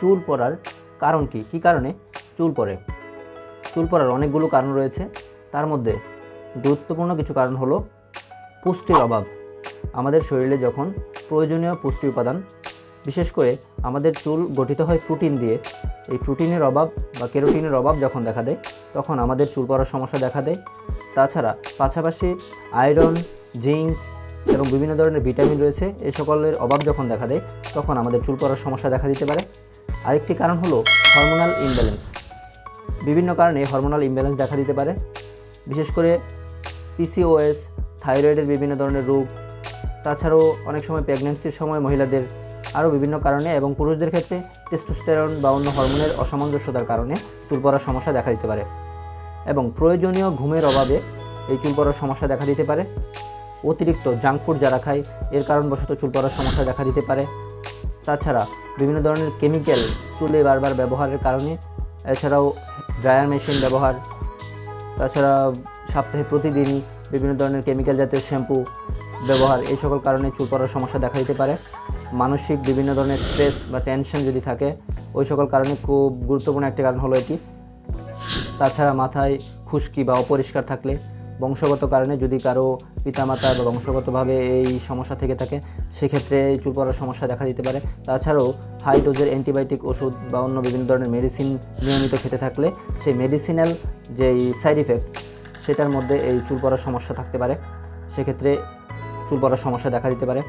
চুল পড়ার কারণ কি? কী কারণে? চুল পড়ে চুল পড়ার অনেকগুলো কারণ রয়েছে। তার মধ্যে গুরুত্বপূর্ণ কিছু কারণ হলো পুষ্টির অভাব। আমাদের শরীরে যখন প্রয়োজনীয় পুষ্টি উপাদান, বিশেষ করে আমাদের চুল গঠিত হয় প্রোটিন দিয়ে, এই প্রোটিনের অভাব বা কেরোটিনের অভাব যখন দেখা দেয়, তখন আমাদের চুল পড়ার সমস্যা দেখা দেয়। তাছাড়া পাশাপাশি আয়রন, জিঙ্ক এবং বিভিন্ন ধরনের ভিটামিন রয়েছে। এই সকলের অভাব যখন দেখা দেয়, তখন আমাদের চুল পড়ার সমস্যা দেখা দিতে পারে। আরেকটি কারণ হলো হরমোনাল ইমব্যালেন্স বিভিন্ন কারণে হরমোনাল ইমব্যালেন্স দেখা দিতে পারে। বিশেষ করে পিসিওএস থাইরয়েডের বিভিন্ন ধরনের রোগ, তাছাড়াও অনেক সময় প্রেগনেন্সির সময় মহিলাদের আরও বিভিন্ন কারণে এবং পুরুষদের ক্ষেত্রে টেস্টোস্টেরন বা অন্য হরমোনের অসামঞ্জস্যতার কারণে চুল পড়ার সমস্যা দেখা দিতে পারে। এবং প্রয়োজনীয় ঘুমের অভাবে এই চুল পড়ার সমস্যা দেখা দিতে পারে। অতিরিক্ত জাঙ্ক ফুড যারা খায়, এর কারণবশত চুল পড়ার সমস্যা দেখা দিতে পারে। তাছাড়া বিভিন্ন ধরনের কেমিক্যাল চুলে বারবার ব্যবহারের কারণে, এছাড়াও ড্রায়ার মেশিন ব্যবহার, তাছাড়া সপ্তাহে প্রতিদিনই বিভিন্ন ধরনের কেমিক্যাল জাতীয় শ্যাম্পু ব্যবহার, এই সকল কারণে চুল পড়ার সমস্যা দেখা দিতে পারে। মানসিক বিভিন্ন ধরনের স্ট্রেস বা টেনশন যদি থাকে, ওই সকল কারণে খুব গুরুত্বপূর্ণ একটি কারণ হলো এটি। তাছাড়া মাথায় খুশকি বা অপরিষ্কার থাকলে বংশগত কারণে যদি কারও পিতামাতা বা বংশগতভাবে এই সমস্যা থেকে থাকে, সেক্ষেত্রে চুল পড়ার সমস্যা দেখা দিতে পারে। তাছাড়াও হাই ডোজের অ্যান্টিবায়োটিক ওষুধ বা অন্য বিভিন্ন ধরনের মেডিসিন নিয়মিত খেতে থাকলে সেই মেডিসিনাল যেই সাইড ইফেক্ট সেটার মধ্যে এই চুল পড়ার সমস্যা থাকতে পারে। সেক্ষেত্রে চুল পড়ার সমস্যা দেখা দিতে পারে।